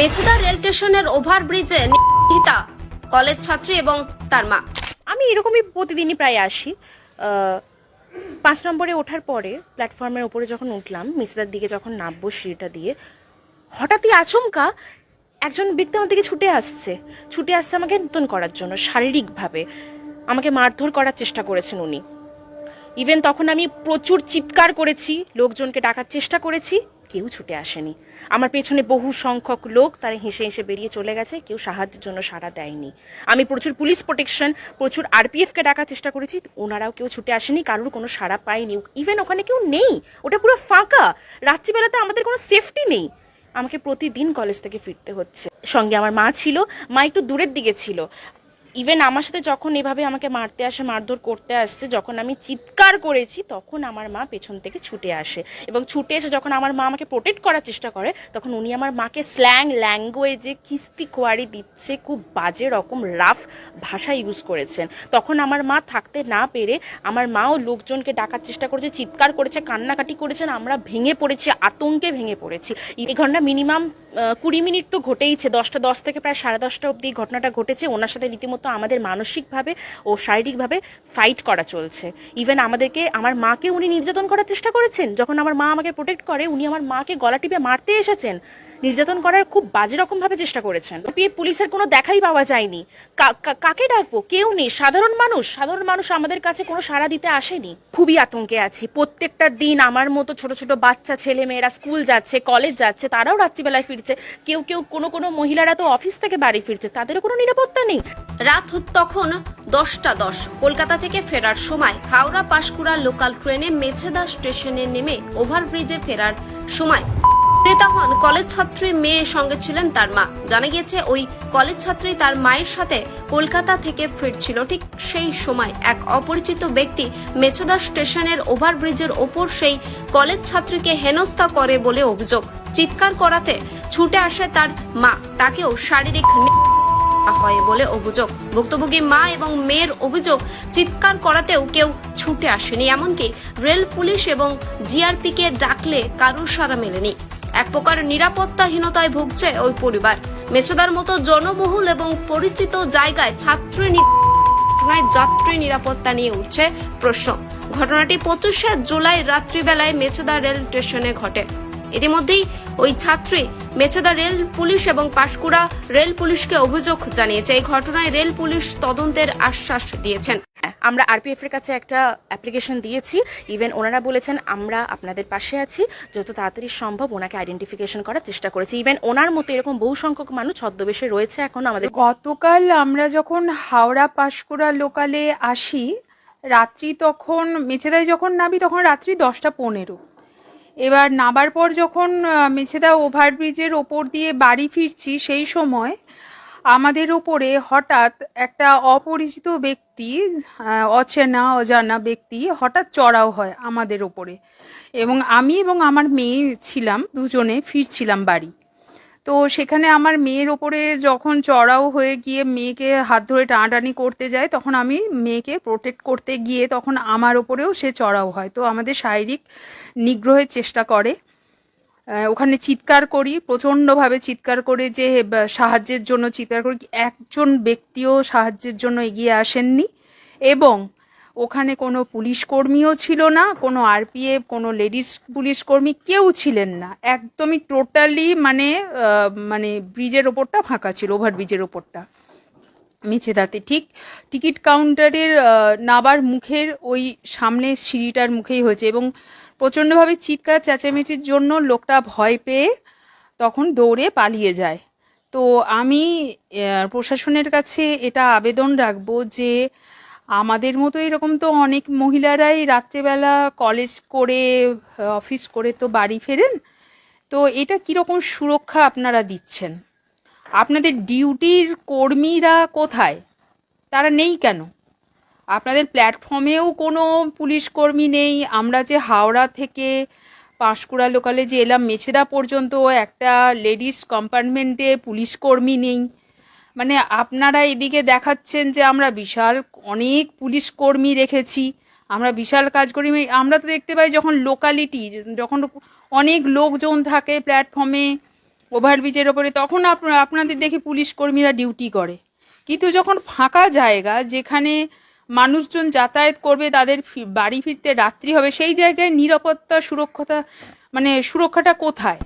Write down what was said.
Mecheda rail স্টেশনের ওভারব্রিজে নিহিতা, college ছাত্রী এবং তার মা। আমি এরকমই প্রতিদিনই প্রায় আসি। পাঁচ নম্বরে ওঠার পরে প্ল্যাটফর্মের ওপরে যখন উঠলাম মিসদার দিকে যখন নামবো সিঁড়িটা দিয়ে, হঠাৎই আচমকা একজন ব্যক্তি আমার দিকে ছুটে আসছে। ছুটে আসছে আমাকে নতুন করার জন্য, শারীরিকভাবে। আমাকে মারধর করার চেষ্টা করেছেন উনি। ইভেন তখন আমি প্রচুর চিৎকার করেছি, লোকজনকে ডাকার চেষ্টা করেছি। কেউ ছুটে আসেনি। আমার পেছনে বহু সংখ্যক লোক, তারা হেসে হেসে বেরিয়ে চলে গেছে, কেউ সাহায্যের জন্য সাড়া দেয়নি। আমি প্রচুর পুলিশ প্রোটেকশন প্রচুর আরপিএফকে ডাকার চেষ্টা করেছি, ওনারাও কেউ ছুটে আসেনি, কারোর কোনো সাড়া পায়নি। ইভেন ওখানে কেউ নেই, ওটা পুরো ফাঁকা। রাত্রিবেলাতে আমাদের কোনো সেফটি নেই। আমাকে প্রতিদিন কলেজ থেকে ফিরতে হচ্ছে। সঙ্গে আমার মা ছিল, মা একটু দূরের দিকে ছিল। ইভেন আমার সাথে যখন এভাবে আমাকে মারতে আসে, মারধর করতে আসছে, যখন আমি চিৎকার করেছি, তখন আমার মা পেছন থেকে ছুটে আসে। এবং ছুটে এসে যখন আমার মা আমাকে প্রোটেক্ট করার চেষ্টা করে, তখন উনি আমার মাকে স্ল্যাং ল্যাঙ্গুয়েজে কিস্তি কোয়ারি দিচ্ছে, খুব বাজে রকম রাফ ভাষা ইউজ করেছেন। তখন আমার মা থাকতে না পেরে আমার মাও লোকজনকে ডাকার চেষ্টা করেছে, চিৎকার করেছে, কান্নাকাটি করেছেন, আমরা ভেঙে পড়েছি, আতঙ্কে ভেঙে পড়েছি। এই ঘটনা মিনিমাম কুড়ি মিনিট তো ঘটেইছে দশটা দশ থেকে প্রায় সাড়ে দশটা অবধি ঘটনাটা ঘটেছে। ওনার সাথে রীতিমতো আমাদের মানসিকভাবে ও শারীরিকভাবে ফাইট করা চলছে। ইভেন আমাদেরকে, আমার মাকে উনি নির্যাতন করার চেষ্টা করেছেন। যখন আমার মা আমাকে প্রোটেক্ট করে, উনি আমার মাকে গলা টিপে মারতে এসেছেন। নির্যাতন করার খুব বাজে রকম ভাবে চেষ্টা করেছেন। পুলিশের কোনো দেখাই পাওয়া যায়নি। কাকে ডাকবো? কেউ নেই। সাধারণ মানুষ? সাধারণ মানুষ আমাদের কাছে কোনো সাড়া দিতে আসেনি। খুবই আতঙ্কে আছি। প্রত্যেকটা দিন আমার মতো ছোট ছোট বাচ্চা ছেলে মেয়েরা স্কুল যাচ্ছে, কলেজ যাচ্ছে, তারাও রাত্রিবেলায় ফিরছে। কেউ কেউ কোনো কোনো মহিলারা তো অফিস থেকে বাড়ি ফিরছে। তাদেরও কোনো নিরাপত্তা নেই। রাত তখন দশটা দশ। কলকাতা থেকে ফেরার সময় হাওড়া পাশকুড়া লোকাল ট্রেনে মেছেদা স্টেশনে নেমে ওভারব্রিজে ফেরার সময় ক্রেতা হন কলেজ ছাত্রী মেয়ে সঙ্গে ছিলেন তার মা। জানা গিয়েছে, ওই কলেজ ছাত্রী তার মায়ের সাথে কলকাতা থেকে ফিরছিল। ঠিক সেই সময় এক অপরিচিত ব্যক্তি মেছেদা স্টেশনের ওভারব্রিজের ওপর সেই কলেজ ছাত্রীকে হেনস্থা করে বলে অভিযোগ। চিৎকার করাতে ছুটে আসে তার মা। তাকেও শারীরিক হয় বলে অভিযোগ। ভুক্তভোগী মা এবং মেয়ের অভিযোগ চিৎকার করাতেও কেউ ছুটে আসেনি। এমনকি রেল পুলিশ এবং জিআরপি কে ডাকলে কারুর সারা মেলেনি। এক প্রকার নিরাপত্তাহীনতায় ভুগছে ওই পরিবার। মেচদার মতো জনবহুল এবং পরিচিত জায়গায় ছাত্রী ঘটনায় যাত্রী নিরাপত্তা নিয়ে উঠছে প্রশ্ন। ঘটনাটি পঁচিশে জুলাই রাত্রিবেলায় মেচদা রেল স্টেশনে ঘটে। ইতিমধ্যেই ওই ছাত্রী মেচেদা রেল পুলিশ এবং পাশকুড়া রেল পুলিশকে অভিযোগ জানিয়েছে। এই ঘটনায় রেল পুলিশ তদন্তের আশ্বাস দিয়েছেন। আমরা আরপিএফ এর কাছে একটা অ্যাপ্লিকেশন দিয়েছি। ইভেন ওনারা বলেছেন, আমরা আপনাদের পাশে আছি। যত তাড়াতাড়ি সম্ভব ওনাকে আইডেন্টিফিকেশন করার চেষ্টা করেছি। ইভেন ওনার মতো এরকম বহু সংখ্যক মানুষ ছদ্মবেশে রয়েছে এখন আমাদের গতকাল আমরা যখন হাওড়া পাঁশকুড়া লোকালে আসি, রাত্রি তখন, মেছেদায় যখন নামি তখন রাত্রি দশটা পনেরো। এবার নাবার পর যখন মেছেদা ওভারব্রিজের ওপর দিয়ে বাড়ি ফিরছি, সেই সময় আমাদের ওপরে হঠাৎ একটা অপরিচিত ব্যক্তি অচেনা, অজানা ব্যক্তি হঠাৎ চড়াও হয় আমাদের ওপরে এবং আমি এবং আমার মেয়ে ছিলাম, দুজনে ফিরছিলাম বাড়ি। তো সেখানে আমার মেয়ের ওপরে যখন চড়াও হয়ে গিয়ে মেয়েকে হাত ধরে টানাটানি করতে যায়, তখন আমি মেয়েকে প্রোটেক্ট করতে গিয়ে তখন আমার ওপরেও সে চড়াও হয়। তো আমাদের শারীরিক নিগ্রহের চেষ্টা করে। ওখানে চিৎকার করি, প্রচণ্ডভাবে চিৎকার করে যে সাহায্যের জন্য চিৎকার করি। একজন ব্যক্তিও সাহায্যের জন্য এগিয়ে আসেননি এবং ওখানে কোনো পুলিশ কর্মীও ছিল না, কোনো আরপিএফ, কোনো লেডিস পুলিশ কর্মী কেউ ছিলেন না। একদমই টোটালি মানে মানে ব্রিজের ওপরটা ফাঁকা ছিল, ওভার ব্রিজের ওপরটা। মেছেদাতে ঠিক টিকিট কাউন্টারের নাবার মুখের ওই সামনে সিঁড়িটার মুখেই হয়েছে এবং প্রচণ্ডভাবে চিৎকার, চেঁচামেচির জন্য লোকটা ভয় পেয়ে তখন দৌড়ে পালিয়ে যায়। তো আমি প্রশাসনের কাছে এটা আবেদন রাখব যে আমাদের মতো এরকম তো অনেক মহিলারাই রাত্রেবেলা কলেজ করে, অফিস করে তো বাড়ি ফেরেন। তো এটা কীরকম সুরক্ষা আপনারা দিচ্ছেন? আপনাদের ডিউটির কর্মীরা কোথায়? তারা নেই কেন? আপনাদের প্ল্যাটফর্মেও কোনো পুলিশ কর্মী নেই। আমরা যে হাওড়া থেকে পাঁশকুড়া লোকালে যে এলাম, মেছেদা পর্যন্ত একটা লেডিস কম্পার্টমেন্টে পুলিশ কর্মী নেই। মানে আপনারা এদিকে দেখাচ্ছেন যে আমরা বিশাল অনেক পুলিশ কর্মী রেখেছি। আমরা বিশাল কাজ করি। আমরা তো দেখতে পাই যখন লোকালিটি যখন অনেক লোকজন থাকে প্ল্যাটফর্মে ওভারব্রিজের ওপরে, তখন আপ- আপনাদের দেখে পুলিশ কর্মীরা ডিউটি করে। কিন্তু যখন ফাঁকা জায়গা, যেখানে মানুষজন যাতায়াত করবে, তাদের বাড়ি ফিরতে রাত্রি হবে, সেই জায়গায় নিরাপত্তা, সুরক্ষতা মানে সুরক্ষাটা কোথায়?